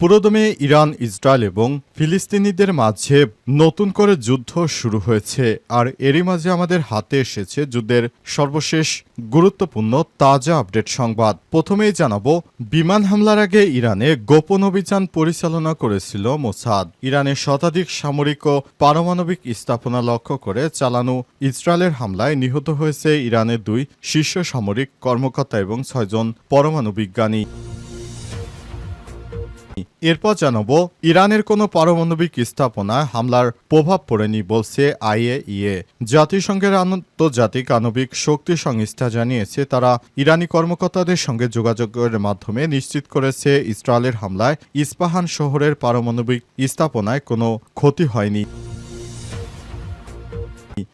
পুরোদমে Iran, Israel এবং ফিলিস্তিনিদের মাঝে নতুন করে যুদ্ধ শুরু হয়েছে। আর এরই মাঝে আমাদের হাতে এসেছে যুদ্ধের সর্বশেষ গুরুত্বপূর্ণ তাজা আপডেট সংবাদ। প্রথমেই জানাব, বিমান হামলার আগে ইরানে গোপন অভিযান পরিচালনা করেছিল মোসাদ। ইরানের শতাধিক সামরিক ও পারমাণবিক স্থাপনা লক্ষ্য করে চালানো ইসরায়েলের হামলায় নিহত হয়েছে ইরানের দুই শীর্ষ সামরিক কর্মকর্তা এবং ছয়জন পরমাণু বিজ্ঞানী। এরপর জানাব, ইরানের কোনো পারমাণবিক স্থাপনায় হামলার প্রভাব পড়েনি বলছে আইএইএ। জাতিসংঘের আন্তর্জাতিক আণবিক শক্তি সংস্থা জানিয়েছে, তারা ইরানি কর্মকর্তাদের সঙ্গে যোগাযোগের মাধ্যমে নিশ্চিত করেছে ইসরায়েলের হামলায় ইস্পাহান শহরের পারমাণবিক স্থাপনায় কোনো ক্ষতি হয়নি।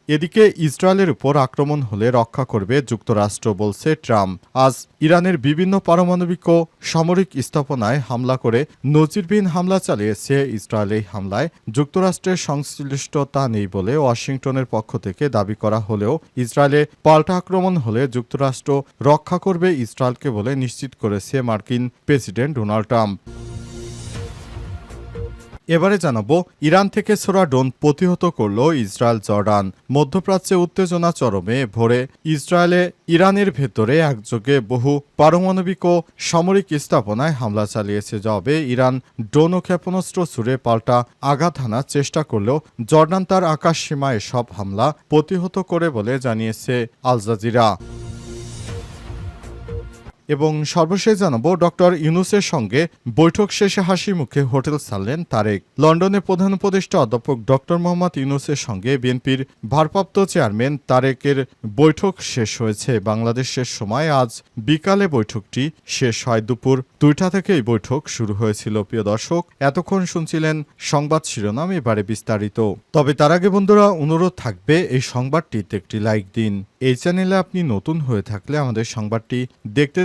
এদিকে ইসরায়েলের উপর আক্রমণ হলে রক্ষা করবে যুক্তরাষ্ট্র বলছে ট্রাম্প। আজ ইরানের বিভিন্ন পারমাণবিক ও সামরিক স্থাপনায় হামলা করে নজিরবিহীন হামলা চালিয়েছে ইসরায়েল। এই হামলায় যুক্তরাষ্ট্রের সংশ্লিষ্টতা নেই বলে ওয়াশিংটনের পক্ষ থেকে দাবি করা হলেও ইসরায়েলে পাল্টা আক্রমণ হলে যুক্তরাষ্ট্র রক্ষা করবে ইসরায়েলকে বলে নিশ্চিত করেছে মার্কিন প্রেসিডেন্ট ডোনাল্ড ট্রাম্প। এবারে জানাব, ইরান থেকে ছোড়া ড্রোন প্রতিহত করল ইসরায়েল জর্ডান। মধ্যপ্রাচ্যে উত্তেজনা চরমে, ভোরে ইসরায়েলে ইরানের ভেতরে একযোগে বহু পারমাণবিক ও সামরিক স্থাপনায় হামলা চালিয়েছে। যবে ইরান ড্রোন ও ক্ষেপণাস্ত্র ছুড়ে পাল্টা আঘাত হানার চেষ্টা করলেও জর্ডান তার আকাশ সীমায় সব হামলা প্রতিহত করে বলে জানিয়েছে আল জাজিরা। এবং সর্বশেষ জানাব ডক্টর ইউনুসের সঙ্গে বৈঠক শেষে হাসি মুখে হোটেল ছাড়লেন তারেক। লন্ডনে প্রধান উপদেষ্টা অধ্যাপক ডক্টর মোহাম্মদ ইউনুসের সঙ্গে বিএনপির ভারপ্রাপ্ত চেয়ারম্যান তারেকের বৈঠক শেষ হয়েছে। বাংলাদেশের সময় আজ বিকালে বৈঠকটি শেষ হয়। দুপুর দুইটা থেকে এই বৈঠক শুরু হয়েছিল। প্রিয় দর্শক, এতক্ষণ শুনছিলেন সংবাদ শিরোনাম, এবারে বিস্তারিত। তবে তার আগে বন্ধুরা, অনুরোধ থাকবে এই সংবাদটিতে একটি লাইক দিন। এই চ্যানেলে আপনি নতুন হয়ে থাকলে আমাদের সংবাদটি দেখতে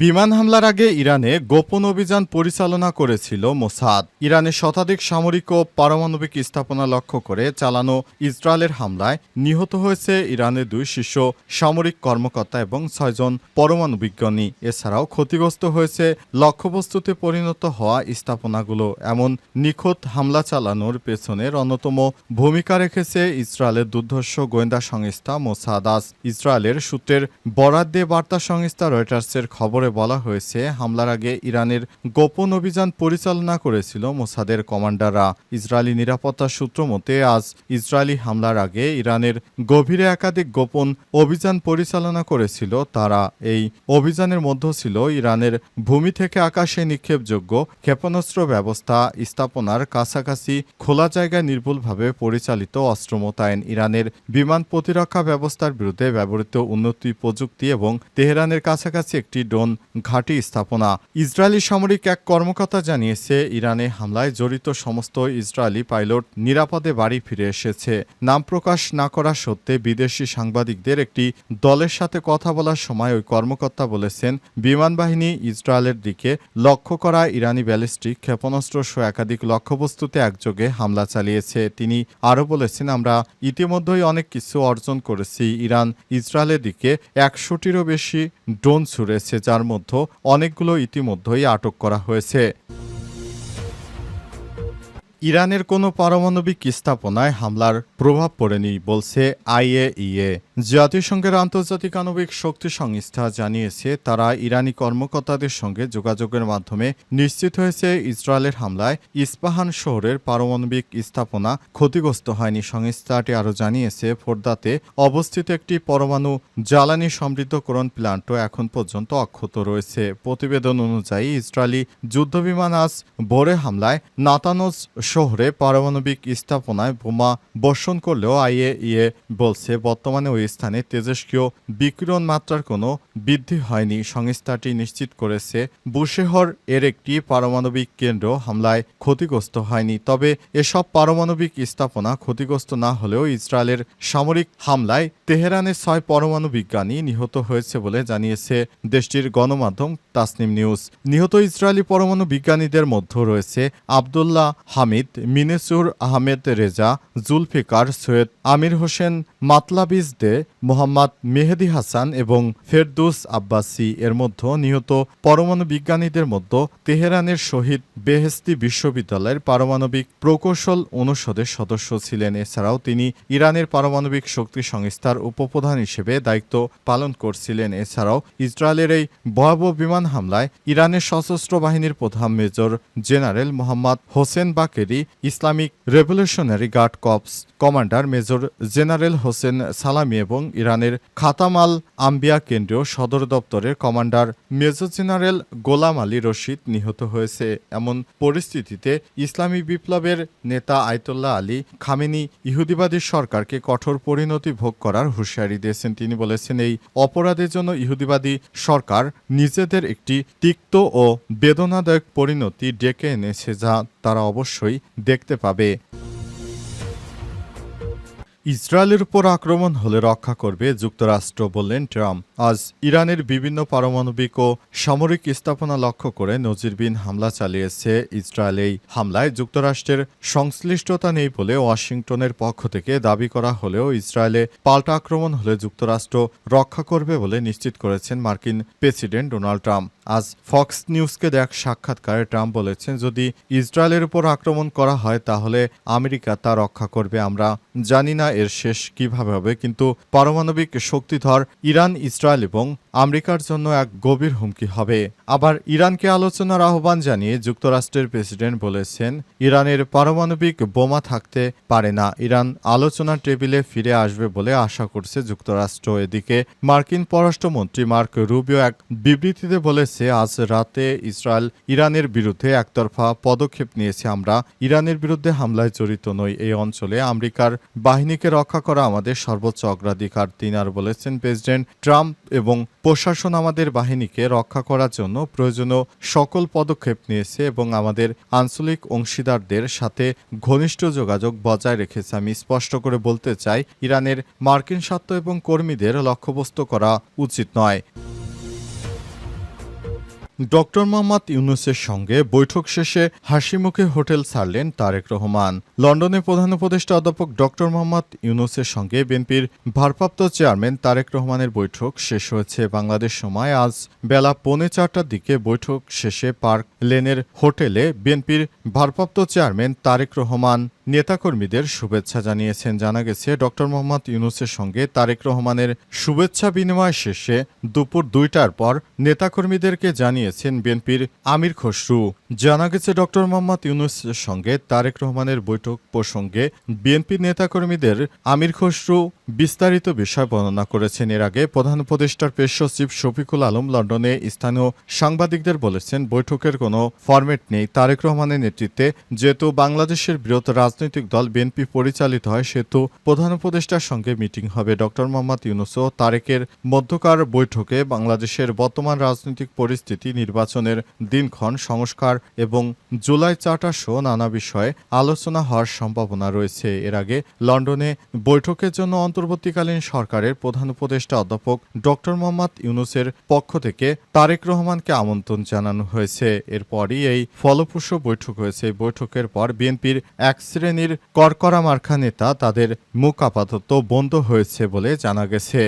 বিমান হামলার আগে ইরানে গোপন অভিযান পরিচালনা করেছিল মোসাদ। ইরানের শতাধিক সামরিক ও পারমাণবিক স্থাপনা লক্ষ্য করে চালানো ইসরায়েলের হামলায় নিহত হয়েছে ইরানের দুই শীর্ষ সামরিক কর্মকর্তা এবং ছয়জন পরমাণু বিজ্ঞানী। এছাড়াও ক্ষতিগ্রস্ত হয়েছে লক্ষ্যবস্তুতে পরিণত হওয়া স্থাপনাগুলো। এমন নিখোঁত হামলা চালানোর পেছনের অন্যতম ভূমিকা রেখেছে ইসরায়েলের দুর্ধর্ষ গোয়েন্দা সংস্থা মোসাদাস ইসরায়েলের সূত্রের বরাদ্দে বার্তা সংস্থা রয়টার্সের খবরে বলা হয়েছে, হামলার আগে ইরানের গোপন অভিযান পরিচালনা করেছিল মোসাদের কমান্ডাররা। ইসরায়েলি নিরাপত্তা সূত্র মতে, আজ ইসরায়েলি হামলার আগে ইরানের গভীরে একাধিক গোপন অভিযান পরিচালনা করেছিল। তারা এই অভিযানের মধ্যে ছিল ইরানের ভূমি থেকে আকাশে নিক্ষেপযোগ্য ক্ষেপণাস্ত্র ব্যবস্থা স্থাপনার কাছাকাছি খোলা জায়গায় নির্ভুলভাবে পরিচালিত অস্ত্র মোতায়েন, ইরানের বিমান প্রতিরক্ষা ব্যবস্থার বিরুদ্ধে ব্যবহৃত উন্নতি প্রযুক্তি এবং তেহরানের কাছাকাছি একটি ড্রোন ঘাঁটি স্থাপনা। ইসরায়েলি সামরিক এক কর্মকর্তা জানিয়েছে, ইরানে হামলায় জড়িত সমস্ত ইসরায়েলি পাইলট নিরাপদে বাড়ি ফিরে এসেছে। নাম প্রকাশ না করা সত্ত্বে বিদেশি সাংবাদিকদের একটি দলের সাথে কথা বলার সময় ওই কর্মকর্তা বলেছেন, বিমান বাহিনী ইসরায়েলের দিকে লক্ষ্য করা ইরানি ব্যালিস্টিক ক্ষেপণাস্ত্র সহ একাধিক লক্ষ্যবস্তুতে একযোগে হামলা চালিয়েছে। তিনি আরও বলেছেন, আমরা ইতিমধ্যেই অনেক কিছু অর্জন করেছি। ইরান ইসরায়েলের দিকে একশোটিরও বেশি ড্রোন ছুড়েছে, যার মধ্যে অনেকগুলো ইতিমধ্যেই আটক করা হয়েছে। ইরানের কোনো পারমাণবিক স্থাপনায় হামলার প্রভাব পড়েনি বলছে আইএইএ। জাতিসংঘের আন্তর্জাতিক আণবিক শক্তি সংস্থা জানিয়েছে, তারা ইরানি কর্মকর্তাদের সঙ্গে যোগাযোগের মাধ্যমে নিশ্চিত হয়েছে ইসরায়েলের হামলায় ইস্পাহান শহরের পারমাণবিক স্থাপনা ক্ষতিগ্রস্ত হয়নি। সংস্থাটি আরও জানিয়েছে, ফোর্দাতে অবস্থিত একটি পরমাণু জ্বালানি সমৃদ্ধকরণ প্ল্যান্টও এখন পর্যন্ত অক্ষত রয়েছে। প্রতিবেদন অনুযায়ী, ইসরায়েলি যুদ্ধবিমান আজ ভোরে হামলায় নাতানোজ শহরে পারমাণবিক স্থাপনায় বোমা বর্ষণ করলেও আইএইএ বলছে, বর্তমানে ওই স্থানে তেজস্ক্রিয় বিকিরণ মাত্রার কোনো বৃদ্ধি হয়নি। সংস্থাটি নিশ্চিত করেছে বুশেহর এর একটি পারমাণবিক কেন্দ্র হামলায় ক্ষতিগ্রস্ত হয়নি। তবে এসব পারমাণবিক স্থাপনা ক্ষতিগ্রস্ত না হলেও ইসরায়েলের সামরিক হামলায় তেহরানের ছয় পরমাণু বিজ্ঞানী নিহত হয়েছে বলে জানিয়েছে দেশটির গণমাধ্যম তাসনিম নিউজ। নিহত ইসরায়েলি পরমাণু বিজ্ঞানীদের মধ্যে রয়েছে আবদুল্লাহ হামিদ মিনেসুর আহমেদ রেজা, জুলফিকার সৈয়দ আমির হোসেন মাতলাবিজ দে মোহাম্মদ মেহেদি হাসান এবং ফেরদুস আব্বাসি। এর মধ্যে নিহত পরমাণু বিজ্ঞানীদের মধ্যে তেহরানের শহীদ বেহেস্তি বিশ্ববিদ্যালয়ের পারমাণবিক প্রকৌশল অনুষদের সদস্য ছিলেন। এছাড়াও তিনি ইরানের পারমাণবিক শক্তি সংস্থার উপপ্রধান হিসেবে দায়িত্ব পালন করছিলেন। এছাড়াও ইসরায়েলের এই ভয়াবহ বিমান হামলায় ইরানের সশস্ত্র বাহিনীর প্রধান major general Mohammad Hossein Bagheri Islamic Revolutionary Guard Corps commander major general Hossein Salami এবং ইরানের খাতামাল আম্বিয়া কেন্দ্রীয় সদর দপ্তরের commander major general Gholam Ali Rashid নিহত হয়েছে। এমন পরিস্থিতিতে ইসলামী বিপ্লবের নেতা আয়তুল্লাহ আলী খামেনি ইহুদিবাদী সরকারকে কঠোর পরিণতি ভোগ করার হুঁশিয়ারি দিয়েছেন। তিনি বলেছেন, এই অপরাধের জন্য ইহুদিবাদী সরকার নিজেদের একটি তিক্ত ও বেদনাদায়ক পরিণতি ডেকে এনেছে যা তারা অবশ্যই দেখতে পাবে। ইসরায়েলের উপর আক্রমণ হলে রক্ষা করবে যুক্তরাষ্ট্র বললেন ট্রাম্প। আজ ইরানের বিভিন্ন পারমাণবিক ও সামরিক স্থাপনা লক্ষ্য করে নজিরবিন হামলা চালিয়েছে ইসরায়েল। এই হামলায় যুক্তরাষ্ট্রের সংশ্লিষ্টতা নেই বলে ওয়াশিংটনের পক্ষ থেকে দাবি করা হলেও ইসরায়েলে পাল্টা আক্রমণ হলে যুক্তরাষ্ট্র রক্ষা করবে বলে নিশ্চিত করেছেন মার্কিন প্রেসিডেন্ট ডোনাল্ড ট্রাম্প। আজ ফক্স নিউজকে দেখ সাক্ষাৎকারে ট্রাম্প বলেছেন, যদি ইসরায়েলের উপর আক্রমণ করা হয়, তাহলে আমেরিকা তা রক্ষা করবে। আমরা জানি না এর শেষ কীভাবে হবে কিন্তু পারমাণবিক শক্তিধর ইরান ইসরায়েল এবং আমেরিকার জন্য এক গভীর হুমকি হবে। আবার ইরানকে আলোচনার আহ্বান জানিয়ে যুক্তরাষ্ট্রের প্রেসিডেন্ট বলেছেন, ইরানের পারমাণবিক বোমা থাকতে পারে না, ইরান আলোচনার টেবিলে ফিরে আসবে বলে আশা করছে যুক্তরাষ্ট্র। এদিকে, মার্কিন পররাষ্ট্রমন্ত্রী মার্ক রুবিও এক বিবৃতিতে বলেছে, আজ রাতে ইসরায়েল ইরানের বিরুদ্ধে একতরফা পদক্ষেপ নিয়েছে। আমরা ইরানের বিরুদ্ধে হামলায় জড়িত নই, এই অঞ্চলে আমেরিকার বাহিনীকে রক্ষা করা আমাদের সর্বোচ্চ অগ্রাধিকার তিনি আর বলেছেন প্রেসিডেন্ট ট্রাম্প এবং প্রশাসন আমাদের বাহিনীকে রক্ষা করার জন্য প্রয়োজনীয় সকল পদক্ষেপ নিয়েছে এবং আমাদের আঞ্চলিক অংশীদারদের সাথে ঘনিষ্ঠ যোগাযোগ বজায় রেখেছে। আমি স্পষ্ট করে বলতে চাই, ইরানের মার্কিন স্বার্থ এবং কর্মীদের লক্ষ্যবস্তু করা উচিত নয়। ডক্টর মোহাম্মদ ইউনুসের সঙ্গে বৈঠক শেষে হাসিমুখে হোটেল ছাড়লেন তারেক রহমান। লন্ডনে প্রধান উপদেষ্টা অধ্যাপক ডক্টর মোহাম্মদ ইউনুসের সঙ্গে বিএনপির ভারপ্রাপ্ত চেয়ারম্যান তারেক রহমানের বৈঠক শেষ হয়েছে বাংলাদেশ সময়। আজ বেলা পৌনে চারটার দিকে বৈঠক শেষে পার্ক লেনের হোটেলে বিএনপির ভারপ্রাপ্ত চেয়ারম্যান তারেক রহমান নেতাকর্মীদের শুভেচ্ছা জানিয়েছেন। জানা গেছে, ডক্টর মোহাম্মদ ইউনুসের সঙ্গে তারেক রহমানের শুভেচ্ছা বিনিময় শেষে দুপুর দুইটার পর নেতাকর্মীদেরকে জানিয়েছেন বিএনপির আমির খসরু। জানা গেছে, ডক্টর মোহাম্মদ ইউনুসের সঙ্গে তারেক রহমানের বৈঠক প্রসঙ্গে বিএনপি নেতাকর্মীদের আমির খসরু বিস্তারিত বিষয় বর্ণনা করেছেন। এর আগে প্রধান উপদেষ্টার পেশ সচিব শফিকুল আলম লন্ডনে স্থানীয় সাংবাদিকদের বলেছেন, বৈঠকের কোনো ফরম্যাট নেই। তারেক রহমানের নেতৃত্বে যেহেতু বাংলাদেশের বৃহৎ রাজনৈতিক দল বিএনপি পরিচালিত হয়, সেহেতু প্রধান উপদেষ্টার সঙ্গে মিটিং হবে। ডক্টর মোহাম্মদ ইউনুস ও তারেকের মধ্যকার বৈঠকে বাংলাদেশের বর্তমান রাজনৈতিক পরিস্থিতি, নির্বাচনের দিনক্ষণ, সংস্কার এবং জুলাই চার্টার সহ নানা বিষয়ে আলোচনা হওয়ার সম্ভাবনা রয়েছে। এর আগে লন্ডনে বৈঠকের জন্য অন্তর্বর্তীকালীন সরকারের প্রধান উপদেষ্টা অধ্যাপক ডক্টর মোহাম্মদ ইউনুসের পক্ষ থেকে তারেক রহমানকে আমন্ত্রণ জানানো হয়েছে। এরপরই এই ফলপ্রসূ বৈঠক হয়েছে। বৈঠকের পর বিএনপির এক শ্রেণির করকরা মার্খা নেতা তাদের মুখ আপাতত বন্ধ হয়েছে বলে জানা গেছে।